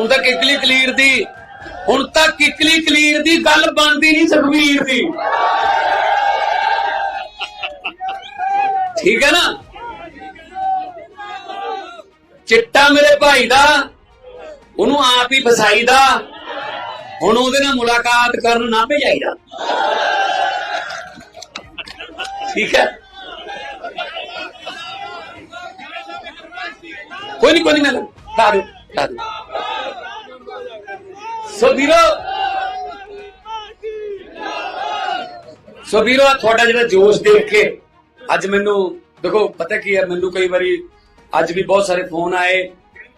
ਹੁਣ ਤਾਂ ਕਿਕਲੀ ਕਲੀਰ ਦੀ, ਹੁਣ ਤਾਂ ਕਿਕਲੀ ਕਲੀਰ ਦੀ ਗੱਲ ਬਣਦੀ ਨਹੀਂ ਸੁਖਵੀਰ ਦੀ। ਠੀਕ ਹੈ ਨਾ? ਚਿੱਟਾ ਮੇਰੇ ਭਾਈ ਦਾ, ਉਹਨੂੰ ਆਪ ਹੀ ਫਸਾਈਦਾ ਹੁਣ ਉਹਦੇ ਨਾਲ ਮੁਲਾਕਾਤ ਕਰਨ ਨਾ ਭਜਾਈਦਾ ਠੀਕ ਹੈ? ਕੋਈ ਨਹੀਂ ਕੋਈ ਨਹੀਂ, ਮੈਂ ਲਾ ਦੂੰ ਲਾ ਦੂੰ ਸੋ ਵੀਰੋ ਸੋ ਵੀਰੋ ਤੁਹਾਡਾ ਜਿਹੜਾ ਜੋਸ਼ ਦੇਖ ਕੇ ਅੱਜ ਮੈਨੂੰ, ਦੇਖੋ, ਪਤਾ ਕੀ ਹੈ, ਮੈਨੂੰ ਕਈ ਵਾਰੀ ਅੱਜ ਵੀ ਬਹੁਤ ਸਾਰੇ ਫੋਨ ਆਏ।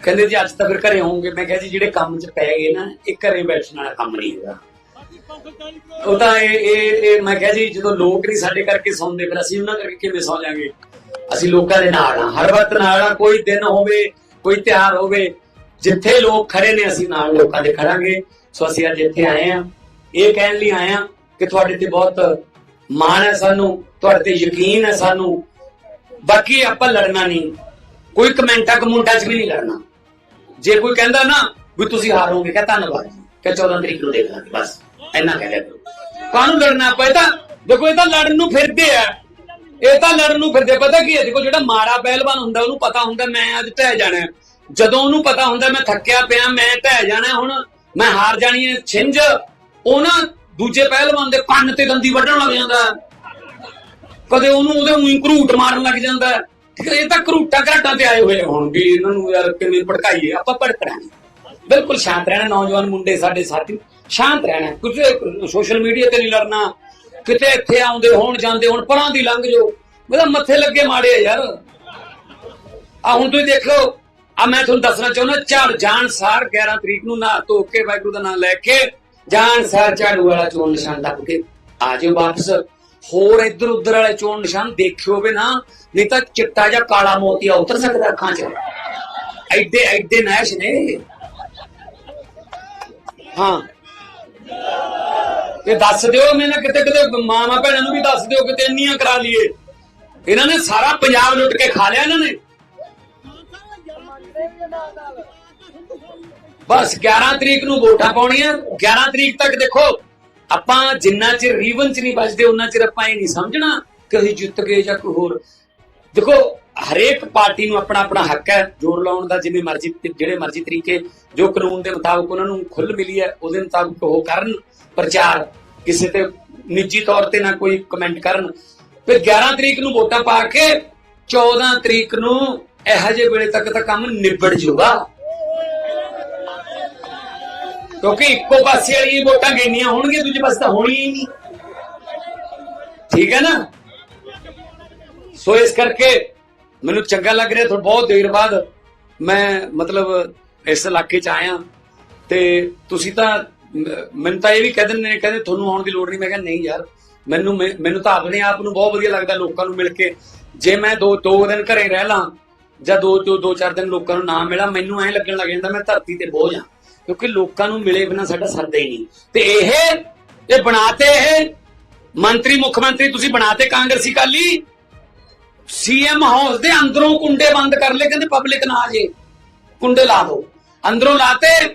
ਕਹਿੰਦੇ ਜੀ, ਅੱਜ ਤਾਂ ਫਿਰ ਘਰੇ ਹੋਵੋਗੇ। ਮੈਂ ਕਿਹਾ ਜੀ, ਜਿਹੜੇ ਕੰਮ 'ਚ ਪੈ ਗਏ ਨਾ, ਇਹ ਘਰੇ ਬੈਠਣ ਵਾਲਾ ਕੰਮ ਨਹੀਂ ਹੈਗਾ। ਉਹ ਤਾਂ ਇਹ ਇਹ ਇਹ, ਮੈਂ ਕਿਹਾ ਜੀ, ਜਦੋਂ ਲੋਕ ਨਹੀਂ ਸਾਡੇ ਕਰਕੇ ਸੌਂਦੇ, ਫਿਰ ਅਸੀਂ ਉਹਨਾਂ ਕਰਕੇ ਕਿਵੇਂ ਸੌਂ ਜਾਾਂਗੇ ਅਸੀਂ ਲੋਕਾਂ ਦੇ ਨਾਲ ਆ ਹਰ ਵਕਤ ਨਾਲ ਆ ਕੋਈ ਦਿਨ ਹੋਵੇ, ਕੋਈ ਤਿਉਹਾਰ ਹੋਵੇ ਜਿੱਥੇ ਲੋਕ ਖੜੇ ਨੇ, ਅਸੀਂ ਨਾਲ ਲੋਕਾਂ ਦੇ ਖੜਾਂਗੇ। ਸੋ ਅਸੀਂ ਅੱਜ ਇੱਥੇ ਆਏ ਆ। ਇਹ ਕਹਿਣ ਲਈ ਆਏ ਆ ਕਿ ਤੁਹਾਡੇ ਤੇ ਬਹੁਤ ਮਾਣ ਹੈ ਸਾਨੂੰ, ਤੁਹਾਡੇ ਤੇ ਯਕੀਨ ਹੈ ਸਾਨੂੰ। ਬਾਕੀ ਆਪਾਂ ਲੜਨਾ ਨਹੀਂ। ਕੋਈ ਕਮੈਂਟਾਂ ਕਮੁੰਟਾਂ 'ਚ ਵੀ ਨਹੀਂ ਲੜਨਾ। ਜੇ ਕੋਈ ਕਹਿੰਦਾ ਨਾ ਵੀ ਤੁਸੀਂ ਹਾਰੋਗੇ ਕਹ ਧੰਨਵਾਦ। ਜੀ ਕਿ 14 ਤਰੀਕ ਨੂੰ ਦੇਖ ਲਾਂਗੇ ਬਸ। ਇੰਨਾ ਕਹਿ ਲਿਆ ਕਰੋ ਕਾਹਨੂੰ ਲੜਨਾ ਪਏ ਤਾਂ ਦੇਖੋ, ਇਹ ਤਾਂ ਲੜਨ ਨੂੰ ਫਿਰਦੇ ਆ। ਇਹ ਤਾਂ ਲੜਨ ਨੂੰ ਫਿਰਦੇ ਪਤਾ ਕੀ ਹੈ? ਦੇਖੋ, ਜਿਹੜਾ ਮਾੜਾ ਪਹਿਲਵਾਨ ਹੁੰਦਾ, ਉਹਨੂੰ ਪਤਾ ਹੁੰਦਾ, ਮੈਂ ਅੱਜ ਢਹਿ ਜਾਣਾ ਜਦੋਂ ਉਹਨੂੰ ਪਤਾ ਹੁੰਦਾ ਮੈਂ ਥੱਕਿਆ ਪਿਆ, ਮੈਂ ਢਹਿ ਜਾਣਾ ਹੁਣ, ਮੈਂ ਹਾਰ ਜਾਣੀ ਹੈ, ਛਿੰਝ, ਉਹ ਦੂਜੇ ਪਹਿਲਵਾਨ ਦੇ ਕੰਨ ਤੇ ਦੰਦੀ ਵੱਢਣ ਲੱਗ ਜਾਂਦਾ। ਕਦੇ ਉਹਨੂੰ ਉਹਦੇ ਉਹੀ ਘਰੂਟ ਮਾਰਨ ਲੱਗ ਜਾਂਦਾ। ਠੀਕ ਹੈ ਇਹ ਤਾਂ ਘਰੂਟਾ ਘਰਾਟਾਂ ਤੇ ਆਏ ਹੋਏ ਹੁਣ ਵੀ ਇਹਨਾਂ ਨੂੰ ਯਾਰ ਕਿਵੇਂ ਭੜਕਾਈਏ ਆਪਾਂ ਭੜਕਣਾ ਨਹੀਂ ਬਿਲਕੁਲ ਸ਼ਾਂਤ ਰਹਿਣਾ, ਨੌਜਵਾਨ ਮੁੰਡੇ ਸਾਡੇ ਸਾਥੀ, ਸ਼ਾਂਤ ਰਹਿਣਾ। ਕੁਝ ਸੋਸ਼ਲ ਮੀਡੀਆ ਤੇ ਨਹੀਂ ਲੜਨਾ, ਕਿਤੇ ਇੱਥੇ ਆਉਂਦੇ ਹੋਣ, ਜਾਂਦੇ ਹੋਣ, ਪਰਾਂ ਦੀ ਲੰਘ ਜਾਓ। ਮੇਰਾ ਮੱਥੇ ਲੱਗੇ ਮਾੜੇ ਆ ਯਾਰ। ਆ ਹੁਣ ਤੁਸੀਂ ਦੇਖ ਲਓ ਆ ਮੈਂ ਤੁਹਾਨੂੰ ਦੱਸਣਾ ਚਾਹੁੰਦਾ, ਝੜ ਜਾਣ ਸਾਰ 11 ਤਰੀਕ ਨੂੰ ਨਾ ਧੋ ਕੇ ਵਾਹਿਗੁਰੂ ਦਾ ਨਾਮ ਲੈ ਕੇ ਜਾਣ ਸਾਰ ਝਾੜੂ ਵਾਲਾ ਚੋਣ ਨਿਸ਼ਾਨ ਦੱਬ ਕੇ ਆ ਜਾਓ ਵਾਪਸ। ਹੋਰ ਇੱਧਰ ਉੱਧਰ ਵਾਲੇ ਚੋਣ ਨਿਸ਼ਾਨ ਦੇਖਿਓ ਵੀ ਨਾ, ਨਹੀਂ ਤਾਂ ਚਿੱਟਾ ਜਾਂ ਕਾਲਾ ਮੋਤੀਆ ਉਤਰ ਸਕਦਾ ਅੱਖਾਂ 'ਚ। ਐਡੇ ਐਡੇ ਨੈਸ਼ ਨੇ। ਹਾਂ। ਤੇ ਦੱਸ ਦਿਓ ਮੈਂ ਨਾ ਕਿਤੇ ਕਿਤੇ ਮਾਮਾ ਭੈਣਾਂ ਨੂੰ ਵੀ ਦੱਸ ਦਿਓ ਕਿਤੇ ਇੰਨੀਆਂ ਕਰਾ ਲਈਏ। ਇਹਨਾਂ ਨੇ ਸਾਰਾ ਪੰਜਾਬ ਲੁੱਟ ਕੇ ਖਾ ਲਿਆ ਇਹਨਾਂ ਨੇ। ਬਸ 11 ਤਰੀਕ ਨੂੰ ਵੋਟਾਂ ਪਾਉਣੀਆਂ। 11 ਤਰੀਕ ਤੱਕ ਦੇਖੋ, ਆਪਾਂ ਜਿੰਨਾ ਚਿਰ ਰੀਵਨ ਚ ਨਹੀਂ ਵੱਜਦੇ ਉਹਨਾਂ ਚਿਰ ਆਪਾਂ ਇਹ ਨਹੀਂ ਸਮਝਣਾ ਕਿ ਅਸੀਂ ਜਿੱਤ ਗਏ ਜਾਂ ਕੋਈ ਹੋਰ। ਦੇਖੋ, ਹਰੇਕ ਪਾਰਟੀ ਨੂੰ ਆਪਣਾ ਆਪਣਾ ਹੱਕ ਹੈ, ਜੋਰ ਲਾਉਣ ਦਾ ਜਿਵੇਂ ਮਰਜ਼ੀ, ਜਿਹੜੇ ਮਰਜ਼ੀ ਤਰੀਕੇ, ਜੋ ਕਾਨੂੰਨ ਦੇ ਮੁਤਾਬਕ ਉਹਨਾਂ ਨੂੰ ਖੁੱਲ ਮਿਲੀ ਹੈ, ਉਹਦੇ ਮੁਤਾਬਕ ਉਹ ਕਰਨ, ਪ੍ਰਚਾਰ ਕਿਸੇ ਤੇ ਨਿੱਜੀ ਤੌਰ ਤੇ ਨਾ ਕੋਈ ਕਮੈਂਟ ਕਰਨ। ਫਿਰ 11 ਤਰੀਕ ਨੂੰ ਵੋਟਾਂ ਪਾ ਕੇ 14 ਤਰੀਕ ਨੂੰ ਇਹੋ ਜਿਹੇ ਵੇਲੇ ਤੱਕ ਤਾਂ ਕੰਮ ਨਿਬੜ ਜੂਗਾ ਕਿਉਂਕਿ ਇੱਕੋ ਪਾਸੇ ਵਾਲੀਆਂ ਵੋਟਾਂ ਗਿਣੀਆਂ ਹੋਣਗੀਆਂ, ਦੂਜੇ ਪਾਸੇ ਤਾਂ ਹੋਣੀ ਹੀ ਨਹੀਂ। ਠੀਕ ਹੈ ਨਾ? ਸੋ ਇਸ ਕਰਕੇ ਮੈਨੂੰ ਚੰਗਾ ਲੱਗ ਰਿਹਾ, ਤੁਹਾਨੂੰ ਬਹੁਤ ਦੇਰ ਬਾਅਦ ਮੈਂ ਮਤਲਬ ਇਸ ਇਲਾਕੇ 'ਚ ਆਇਆ। ਤੇ ਤੁਸੀਂ ਤਾਂ, ਮੈਨੂੰ ਤਾਂ ਇਹ ਵੀ ਕਹਿ ਦਿੰਦੇ ਨੇ, ਕਹਿੰਦੇ ਤੁਹਾਨੂੰ ਆਉਣ ਦੀ ਲੋੜ ਨਹੀਂ। ਮੈਂ ਕਿਹਾ, ਨਹੀਂ ਯਾਰ, ਮੈਨੂੰ ਮੈਂ- ਮੈਨੂੰ ਤਾਂ ਆਪਣੇ ਆਪ ਨੂੰ ਬਹੁਤ ਵਧੀਆ ਲੱਗਦਾ ਲੋਕਾਂ ਨੂੰ ਮਿਲ ਕੇ। ਜੇ ਮੈਂ ਦੋ ਦੋ ਦਿਨ ਘਰੇ ਰਹਿ ਲਾਂ ਜਾਂ ਦੋ ਦੋ ਦੋ ਚਾਰ ਦਿਨ ਲੋਕਾਂ ਨੂੰ ਨਾ ਮਿਲਾਂ, ਮੈਨੂੰ ਐਂ ਲੱਗਣ ਲੱਗ ਜਾਂਦਾ ਮੈਂ ਧਰਤੀ ਤੇ ਬੋਝ ਆ। ਕਿਉਂਕਿ ਲੋਕਾਂ ਨੂੰ ਮਿਲੇ ਬਿਨਾ ਸਾਡਾ ਸਰਦਾ ਹੀ ਨਹੀਂ। ਤੇ ਇਹ ਇਹ ਬਣਾਤੇ ਇਹ ਮੰਤਰੀ, ਮੁੱਖ ਮੰਤਰੀ ਤੁਸੀਂ ਬਣਾਤੇ ਕਾਂਗਰਸੀ ਕਾਲੀ ਸੀਐਮ ਹਾਊਸ ਦੇ ਅੰਦਰੋਂ ਕੁੰਡੇ ਬੰਦ ਕਰ ਲਏ, ਕਹਿੰਦੇ ਪਬਲਿਕ ਨਾ ਆ ਜੇ, ਕੁੰਡੇ ਲਾ ਦੋ ਅੰਦਰੋਂ ਲਾਤੇ,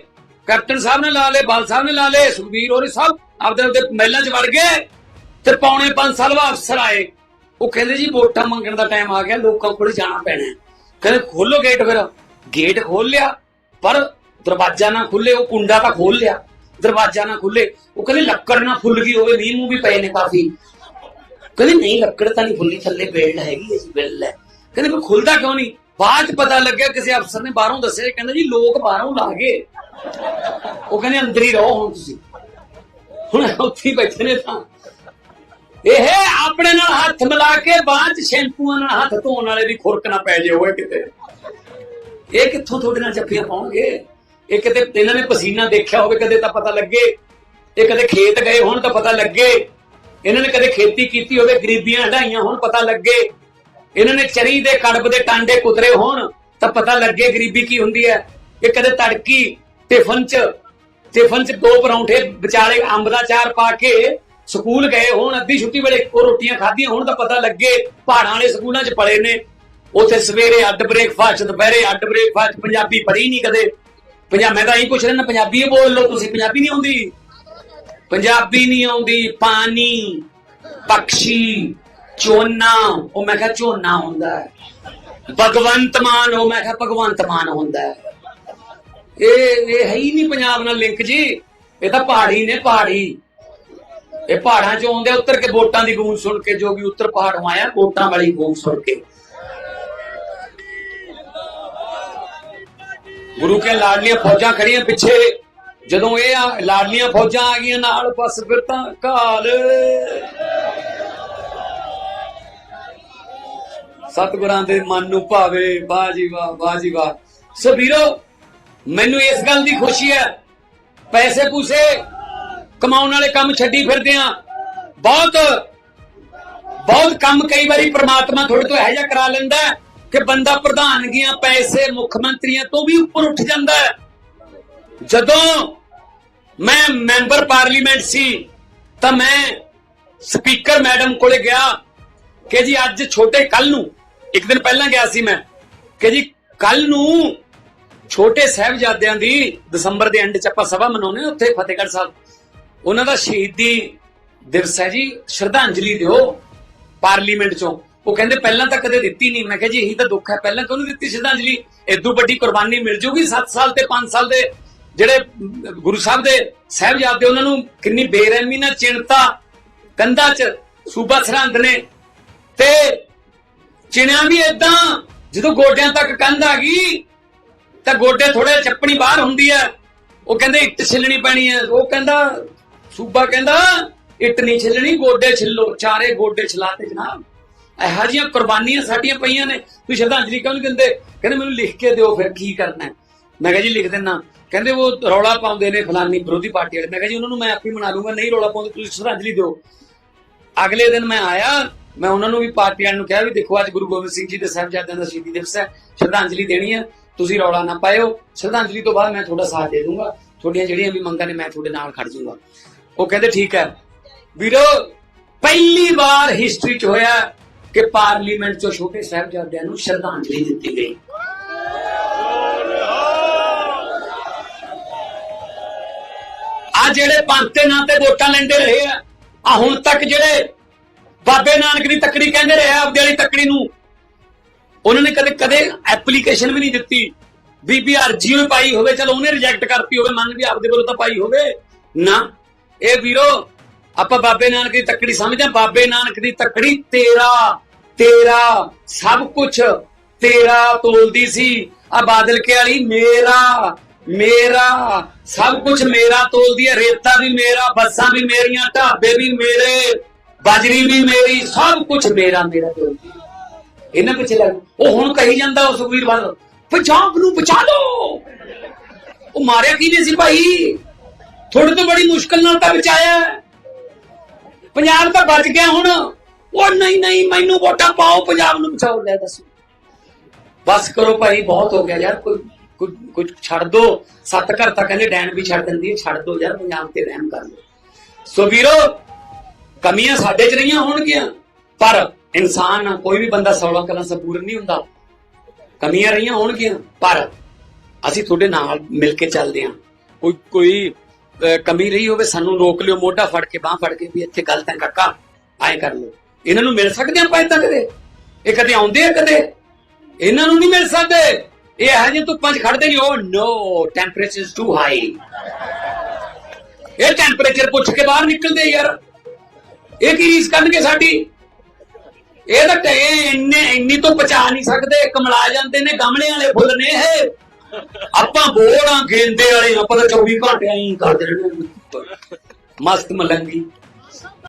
ਕੈਪਟਨ ਸਾਹਿਬ ਨੇ ਲਾ ਲਏ ਬਾਲ ਸਾਹਿਬ ਨੇ ਲਾ ਲਏ, ਸੁਖਬੀਰ ਹੋਰੀ ਸਭ ਆਪਦੇ ਆਪਦੇ ਮਹਿਲਾਂ 'ਚ ਵੜ ਗਏ, ਤੇ ਪੌਣੇ 5 ਸਾਲ ਬਾਅਦ ਅਫਸਰ ਆਏ। ਉਹ ਕਹਿੰਦੇ ਜੀ ਵੋਟਾਂ ਮੰਗਣ ਦਾ ਟਾਈਮ ਆ ਗਿਆ, ਲੋਕਾਂ ਕੋਲ ਜਾਣਾ ਪੈਣਾ। ਕਹਿੰਦੇ ਖੋਲੋ ਗੇਟ ਫਿਰ। ਗੇਟ ਖੋਲ ਲਿਆ, ਪਰ ਦਰਵਾਜ਼ਾ ਨਾ ਖੁੱਲੇ ਉਹ ਕੁੰਡਾ ਤਾਂ ਖੋਲ ਲਿਆ। ਦਰਵਾਜ਼ਾ ਨਾ ਖੁੱਲੇ ਉਹ ਕਹਿੰਦੇ ਲੱਕੜ ਨਾ ਫੁੱਲ ਗਈ ਹੋਵੇ ਮੀਂਹ ਮੂੰਹ ਵੀ ਪਏ ਨੇ ਕਾਫੀ। ਕਹਿੰਦੇ ਨਹੀਂ, ਲੱਕੜ ਤਾਂ ਨਹੀਂ ਫੁੱਲੀ, ਥੱਲੇ ਬੇਲ ਹੈਗੀ ਹੈ ਜੀ ਬੇਲ ਹੈ। ਕਹਿੰਦੇ ਵੀ ਖੁੱਲਦਾ ਕਿਉਂ ਨਹੀਂ? ਬਾਅਦ ਚ ਪਤਾ ਲੱਗਿਆ, ਕਿਸੇ ਅਫਸਰ ਨੇ ਬਾਹਰੋਂ ਦੱਸਿਆ ਕਹਿੰਦਾ ਜੀ ਲੋਕ ਬਾਹਰੋਂ ਲਾ ਗਏ ਉਹ ਕਹਿੰਦੇ ਅੰਦਰ ਹੀ ਰਹੋ ਹੁਣ ਤੁਸੀਂ। ਹੁਣ ਉੱਥੇ ਹੀ ਬੈਠੇ ਨੇ ਤਾਂ। ਇਹ ਆਪਣੇ ਨਾਲ ਹੱਥ ਮਿਲਾ ਕੇ ਬਾਅਦ ਚ ਸ਼ੈਂਪੂਆਂ ਨਾਲ ਹੱਥ ਧੋਣ ਵਾਲੇ ਦੀ ਖੁਰਕ ਨਾ ਪੈ ਜੇ ਹੋਏ ਕਿਤੇ। ਇਹ ਕਿੱਥੋਂ ਤੁਹਾਡੇ ਨਾਲ ਜੱਫੀਆਂ ਪਾਉਣਗੇ? ਇਹ ਕਿਤੇ ਇਹਨਾਂ ਨੇ ਪਸੀਨਾ ਦੇਖਿਆ ਹੋਵੇ, ਕਦੇ ਤਾਂ ਪਤਾ ਲੱਗੇ। ਇਹ ਕਦੇ ਖੇਤ ਗਏ ਹੋਣ ਤਾਂ ਪਤਾ ਲੱਗੇ। ਇਹਨਾਂ ਨੇ ਕਦੇ ਖੇਤੀ ਕੀਤੀ ਹੋਵੇ, ਗਰੀਬੀਆਂ ਹਟਾਈਆਂ ਹੋਣ ਪਤਾ ਲੱਗੇ। ਇਹਨਾਂ ਨੇ ਚਰੀ ਦੇ ਕੜਬ ਦੇ ਟਾਂਡੇ ਕੁਤਰੇ ਹੋਣ ਤਾਂ ਪਤਾ ਲੱਗੇ ਗਰੀਬੀ ਕੀ ਹੁੰਦੀ ਹੈ। ਇਹ ਕਦੇ ਤੜਕੀ ਟਿਫਨ ਚ ਟਿਫਨ ਚ ਦੋ ਪਰੌਂਠੇ ਵਿਚਾਲੇ ਅੰਬ ਦਾ ਚਾਰ ਪਾ ਕੇ ਸਕੂਲ ਗਏ, ਹੋਣ ਅੱਧੀ ਛੁੱਟੀ ਵੇਲੇ ਇੱਕੋ ਰੋਟੀਆਂ ਖਾਧੀਆਂ, ਹੁਣ ਤਾਂ ਪਤਾ ਲੱਗੇ ਪਹਾੜਾਂ ਵਾਲੇ ਸਕੂਲਾਂ 'ਚ ਪੜੇ ਨੇ। ਉੱਥੇ ਸਵੇਰੇ ਅੱਡ ਬ੍ਰੇਕਫਾਸਟ ਦੁਪਹਿਰੇ ਅੱਡ ਬ੍ਰੇਕਫਾਸਟ ਪੰਜਾਬੀ ਪੜ੍ਹੀ ਨਹੀਂ ਕਦੇ। ਪੰਜਾਬ ਮੈਂ ਤਾਂ ਇਹੀ ਪੁੱਛ ਰਿਹਾ, ਪੰਜਾਬੀ ਬੋਲ ਲਓ, ਤੁਸੀਂ ਪੰਜਾਬੀ ਨਹੀਂ ਆਉਂਦੀ? ਪੰਜਾਬੀ ਨਹੀਂ ਆਉਂਦੀ, ਪਾਣੀ, ਪਕਸ਼ੀ, ਝੋਨਾ, ਉਹ ਮੈਂ ਕਿਹਾ ਝੋਨਾ ਹੁੰਦਾ ਹੈ। ਭਗਵੰਤ ਮਾਨ, ਉਹ ਮੈਂ ਕਿਹਾ ਭਗਵੰਤ ਮਾਨ ਹੁੰਦਾ ਹੈ। ਇਹ ਇਹ ਹੈ ਹੀ ਨਹੀਂ ਪੰਜਾਬ ਨਾਲ ਲਿੰਕ ਜੀ। ਇਹ ਤਾਂ ਪਹਾੜੀ ਨੇ ਪਹਾੜੀ। ਇਹ ਪਹਾੜਾਂ ਚੋਂ ਆਉਂਦੇ ਉੱਤਰ ਕੇ ਵੋਟਾਂ ਦੀ ਗੂੰਜ ਸੁਣ ਕੇ, ਜੋ ਵੀ ਉੱਤਰ ਪਹਾੜੋਂ ਆਇਆ, ਵੋਟਾਂ ਵਾਲੀ ਗੂੰਜ ਸੁਣ ਕੇ। ਗੁਰੂ ਕੇ ਲਾਡਲੀਆਂ ਫੌਜਾਂ ਖੜੀਆਂ ਪਿੱਛੇ। ਜਦੋਂ ਇਹ ਲਾਡਲੀਆਂ ਫੌਜਾਂ ਆ ਗਈਆਂ ਨਾਲ, ਬਸ ਫਿਰ ਤਾਂ ਕਾਲ। ਸਤਿਗੁਰਾਂ ਦੇ ਮਨ ਨੂੰ ਭਾਵੇ, ਵਾਹ ਜੀ ਵਾਹ ਵਾਹ ਜੀ ਵਾਹ। ਸੋ ਵੀਰੋ, ਮੈਨੂੰ ਇਸ ਗੱਲ ਦੀ ਖੁਸ਼ੀ ਹੈ। ਪੈਸੇ ਪੂਸੇ ਕਮਾਉਣ ਵਾਲੇ ਕੰਮ ਛੱਡੀ ਫਿਰਦੇ ਆ। ਬਹੁਤ ਬਹੁਤ ਕੰਮ ਕਈ ਵਾਰੀ ਪ੍ਰਮਾਤਮਾ ਤੁਹਾਡੇ ਤੋਂ ਇਹੋ ਜਿਹਾ ਕਰਾ ਲੈਂਦਾ ਕਿ ਬੰਦਾ ਪ੍ਰਧਾਨਗੀਆਂ, ਪੈਸੇ, ਮੁੱਖ ਮੰਤਰੀਆਂ ਤੋਂ ਵੀ ਉੱਪਰ ਉੱਠ ਜਾਂਦਾ ਜਦੋਂ ਮੈਂ ਮੈਂਬਰ ਪਾਰਲੀਮੈਂਟ ਸੀ, ਤਾਂ ਮੈਂ ਸਪੀਕਰ ਮੈਡਮ ਕੋਲੇ ਗਿਆ ਕਿ ਜੀ ਅੱਜ ਛੋਟੇ ਕੱਲ ਨੂੰ, ਇੱਕ ਦਿਨ ਪਹਿਲਾਂ ਗਿਆ ਸੀ ਮੈਂ, ਕਿ ਜੀ ਕੱਲ ਨੂੰ ਛੋਟੇ ਸਾਹਿਬਜ਼ਾਦਿਆਂ ਦੀ ਦਸੰਬਰ ਦੇ ਐਂਡ ਚ ਆਪਾਂ ਸਭਾ ਮਨਾਉਨੇ ਆ ਉੱਥੇ ਫਤਿਹਗੜ੍ਹ ਸਾਹਿਬ। ਉਹਨਾਂ ਦਾ ਸ਼ਹੀਦੀ ਦਿਵਸ ਹੈ ਜੀ, ਸ਼ਰਧਾਂਜਲੀ ਦਿਓ ਪਾਰਲੀਮੈਂਟ ਚੋਂ। ਉਹ ਕਹਿੰਦੇ ਪਹਿਲਾਂ ਤਾਂ ਕਦੇ ਦਿੱਤੀ ਨਹੀਂ। ਮੈਂ ਕਿਹਾ ਜੀ, ਇਹੀ ਤਾਂ ਦੁੱਖ ਹੈ। ਪਹਿਲਾਂ ਕਿਉਂ ਨਹੀਂ ਦਿੱਤੀ ਸ਼ਰਧਾਂਜਲੀ? ਇਦੋਂ ਵੱਡੀ ਕੁਰਬਾਨੀ ਮਿਲ ਜੂਗੀ। 7 ਸਾਲ ਤੇ 5 ਸਾਲ ਦੇ ਜਿਹੜੇ ਗੁਰੂ ਸਾਹਿਬ ਦੇ ਸਾਹਿਬਜ਼ਾਦੇ, ਉਹਨਾਂ ਨੂੰ ਕਿੰਨੀ ਬੇਰਹਿਮੀ ਨਾਲ ਚਿਣਤਾ, ਕੰਧਾਂ 'ਚ ਸੂਬਾ ਸਰਹੰਦ ਨੇ। ਤੇ ਚਿਣਿਆ ਵੀ ਇਦਾਂ ਜਦੋਂ ਗੋਡਿਆਂ ਤੱਕ ਕੰਧ ਆ ਗਈ, ਤਾਂ ਗੋਡੇ ਥੋੜੇ ਚੱਪਣੀ ਬਾਹਰ ਹੁੰਦੀ ਹੈ। ਉਹ ਕਹਿੰਦੇ ਇੱਟ ਛਿੱਲਣੀ ਪੈਣੀ ਹੈ। ਉਹ ਕਹਿੰਦਾ ਸੂਬਾ ਕਹਿੰਦਾ ਇੱਟ ਨਹੀਂ ਛਿੱਲਣੀ, ਗੋਡੇ ਛਿੱਲੋ, ਚਾਰੇ ਗੋਡੇ ਛਿਲਾਤੇ ਜਨਾਬ। ਇਹੋ ਜਿਹੀਆਂ ਕੁਰਬਾਨੀਆਂ ਸਾਡੀਆਂ ਪਈਆਂ ਨੇ। ਤੁਸੀਂ ਸ਼ਰਧਾਂਜਲੀ ਕਿਉਂ ਨਹੀਂ ਦਿੰਦੇ? ਕਹਿੰਦੇ, ਮੈਨੂੰ ਲਿਖ ਕੇ ਦਿਓ, ਫਿਰ ਕੀ ਕਰਨਾ ਮੈਂ ਕਿਹਾ ਜੀ, ਲਿਖ ਦਿੰਨਾ। ਕਹਿੰਦੇ, ਉਹ ਰੌਲਾ ਪਾਉਂਦੇ ਨੇ ਫਲਾਨੀ ਵਿਰੋਧੀ ਪਾਰਟੀ ਵਾਲੇ। ਮੈਂ ਕਿਹਾ ਜੀ, ਉਹਨਾਂ ਨੂੰ ਮੈਂ ਆਪੇ ਮਨਾ ਲੂੰਗਾ ਨਹੀਂ ਰੌਲਾ ਪਾਉਂਦੇ, ਤੁਸੀਂ ਸ਼ਰਧਾਂਜਲੀ ਦਿਓ। ਅਗਲੇ ਦਿਨ ਮੈਂ ਆਇਆ। ਮੈਂ ਉਹਨਾਂ ਨੂੰ ਵੀ ਪਾਰਟੀ ਵਾਲਿਆਂ ਨੂੰ ਕਿਹਾ ਵੀ, ਦੇਖੋ, ਅੱਜ ਗੁਰੂ ਗੋਬਿੰਦ ਸਿੰਘ ਜੀ ਦੇ ਸਾਹਿਬਜ਼ਾਦਿਆਂ ਦਾ ਸ਼ਹੀਦੀ ਦਿਵਸ ਹੈ। ਸ਼ਰਧਾਂਜਲੀ ਦੇਣੀ ਹੈ। ਤੁਸੀਂ ਰੌਲਾ ਨਾ ਪਾਇਓ। ਸ਼ਰਧਾਂਜਲੀ ਤੋਂ ਬਾਅਦ ਮੈਂ ਤੁਹਾਡਾ ਸਾਥ ਦੇ ਦੂੰਗਾ ਤੁਹਾਡੀਆਂ ਜਿਹੜੀਆਂ ਵੀ ਮੰਗਾਂ ਨੇ, ਮੈਂ ਤੁਹਾਡੇ ਨਾਲ ਖੜ ਜੂੰਗਾ ਉਹ ਕਹਿੰਦੇ ਠੀਕ ਹੈ। ਵੀਰੋ, ਪਹਿਲੀ ਵਾਰ ਹਿਸਟਰੀ 'ਚ ਹੋਇਆ ਕਿ ਪਾਰਲੀਮੈਂਟ 'ਚੋਂ ਛੋਟੇ ਸਾਹਿਬਜ਼ਾਦਿਆਂ ਨੂੰ ਸ਼ਰਧਾਂਜਲੀ ਦਿੱਤੀ ਗਈ। ਆ ਜਿਹੜੇ ਪੰਥ ਨਾਂ ਤੇ ਵੋਟਾਂ ਲੈਂਦੇ ਰਹੇ ਆ ਆ ਹੁਣ ਤੱਕ ਜਿਹੜੇ ਬਾਬੇ ਨਾਨਕ ਦੀ ਤੱਕੜੀ ਕਹਿੰਦੇ ਰਹੇ ਆ, ਆਪਦੇ ਵਾਲੀ ਤੱਕੜੀ ਨੂੰ, ਉਹਨਾਂ ਨੇ ਕਦੇ ਕਦੇ ਐਪਲੀਕੇਸ਼ਨ ਵੀ ਨਹੀਂ ਦਿੱਤੀ। ਬੀਬੀ ਅਰਜੀ ਵੀ ਪਾਈ ਹੋਵੇ, ਚਲ ਉਹਨੇ ਰਿਜੈਕਟ ਕਰਤੀ ਹੋਵੇ, ਮੰਨ ਵੀ ਆਪਦੇ ਵੱਲੋਂ ਤਾਂ ਪਾਈ ਹੋਵੇ, ਨਾ। ਇਹ ਵੀਰੋ, ਆਪਾਂ ਬਾਬੇ ਨਾਨਕ ਦੀ ਤੱਕੜੀ ਸਮਝਦੇ ਹਾਂ। ਬਾਬੇ ਨਾਨਕ ਦੀ ਤੱਕੜੀ ਤੇਰਾ ਤੇਰਾ, ਸਭ ਕੁਝ ਤੇਰਾ ਤੋਲਦੀ ਸੀ। ਆ ਬਾਦਲ ਕੇ ਵਾਲੀ, ਮੇਰਾ ਮੇਰਾ, ਸਭ ਕੁਝ ਮੇਰਾ ਤੋਲਦੀ ਹੈ। ਰੇਤਾ ਵੀ ਮੇਰਾ, ਬੱਸਾਂ ਵੀ ਮੇਰੀਆਂ, ਢਾਬੇ ਵੀ ਮੇਰੇ, ਬਾਜਰੀ ਵੀ ਮੇਰੀ, ਸਭ ਕੁਝ ਮੇਰਾ ਮੇਰਾ ਤੋਲਦੀ ਇਹਨਾਂ ਪਿੱਛੇ ਲੱਗ, ਉਹ ਹੁਣ ਕਹੀ ਜਾਂਦਾ ਉਹ ਸੁਖਵੀਰ ਬਾਦਲ ਪੰਜਾਬ ਨੂੰ ਬਚਾ ਲਓ ਉਹ ਮਾਰਿਆ ਕਿਹਨੇ ਸੀ ਭਾਈ? ਥੋੜੇ ਤੋਂ ਬੜੀ ਮੁਸ਼ਕਲ ਨਾਲ ਤਾਂ ਬਚਾਇਆ। ਪੰਜਾਬ ਤਾਂ ਬਚ ਗਿਆ ਹੁਣ। ਉਹ ਨਹੀਂ ਨਹੀਂ, ਮੈਨੂੰ ਵੋਟਾਂ ਪਾਓ, ਪੰਜਾਬ ਨੂੰ ਬਚਾਓ, ਲੈ ਦੱਸੋ। ਬਸ ਕਰੋ ਭਾਈ, ਬਹੁਤ ਹੋ ਗਿਆ ਯਾਰ, ਕੋਈ ਕੁਝ ਕੁਝ ਛੱਡ ਦੋ। ਸੱਤ ਘਰ ਤਾਂ ਕਹਿੰਦੇ ਡੈਣ ਵੀ ਛੱਡ ਦਿੰਦੀ ਹੈ, ਛੱਡ ਦੋ ਯਾਰ, ਪੰਜਾਬ ਤੇ ਰਹਿਮ ਕਰ ਲੋ ਸੋ ਵੀਰੋ, ਕਮੀਆਂ ਸਾਡੇ ਚ ਰਹੀਆਂ ਹੋਣਗੀਆਂ, ਪਰ ਇਨਸਾਨ, ਕੋਈ ਵੀ ਬੰਦਾ 16 ਕਲਾਂ ਸੰਪੂਰਨ ਨਹੀਂ ਹੁੰਦਾ। ਕਮੀਆਂ ਰਹੀਆਂ ਹੋਣਗੀਆਂ, ਪਰ ਅਸੀਂ ਤੁਹਾਡੇ ਨਾਲ ਮਿਲ ਕੇ ਚੱਲਦੇ ਹਾਂ। ਕੋਈ ਕੋਈ ਕਮੀ ਰਹੀ ਹੋਵੇ, ਸਾਨੂੰ ਰੋਕ ਲਿਓ, ਮੋਢਾ ਫੜ ਕੇ, ਬਾਹ ਫੜ ਕੇ ਵੀ ਇੱਥੇ ਗਲਤ ਹੈ ਕਾਕਾ ਐ ਕਰ ਲਓ। ਇਹਨਾਂ ਨੂੰ ਮਿਲ ਸਕਦੇ ਆਪਾਂ ਏਦਾਂ ਕਦੇ? ਇਹ ਕਦੇ ਆਉਂਦੇ ਆ ਕਦੇ? ਇਹਨਾਂ ਨੂੰ ਨਹੀਂ ਮਿਲ ਸਕਦੇ? ਇਹ ਹੈ ਜੇ ਧੁੱਪਾਂ 'ਚ ਖੜਦੇ ਨਹੀਂ। ਉਹ no temperature is too high ਇਹ ਟੈਂਪਰੇਚਰ ਪੁੱਛ ਕੇ ਬਾਹਰ ਨਿਕਲਦੇ ਯਾਰ। ਇਹ ਕੀ ਰੀਸ ਕਰਨਗੇ ਸਾਡੀ? ਇਹ ਤਾਂ ਤੇ ਇੰਨੇ ਇੰਨੀ ਤੋਂ ਪਚਾ ਨਹੀਂ ਸਕਦੇ। ਕਮਲਾ ਜਾਂਦੇ ਨੇ, ਗਮਲੇ ਵਾਲੇ ਫੁੱਲ ਨੇ ਇਹ। ਆਪਾਂ ਬੋੜਾਂ ਗੇਂਦੇ ਵਾਲੇ ਆਪਾਂ ਤਾਂ 24 ਘੰਟੇ ਐਂ ਕਰਦੇ ਰਹਿੰਦੇ ਮਸਤ ਮਲੰਗੀ।